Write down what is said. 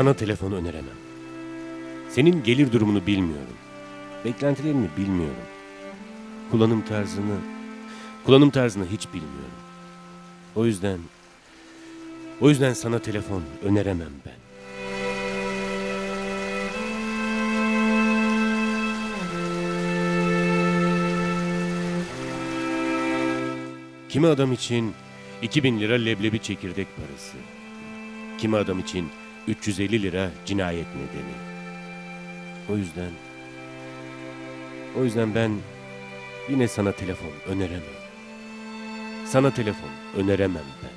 Sana telefon öneremem. Senin gelir durumunu bilmiyorum. Beklentilerini bilmiyorum. Kullanım tarzını, kullanım tarzını hiç bilmiyorum. O yüzden, o yüzden sana telefon öneremem ben. Kimi adam için 2000 lira leblebi çekirdek parası. Kimi adam için 350 lira cinayet nedeni. O yüzden o yüzden ben yine sana telefon öneremem. Sana telefon öneremem ben.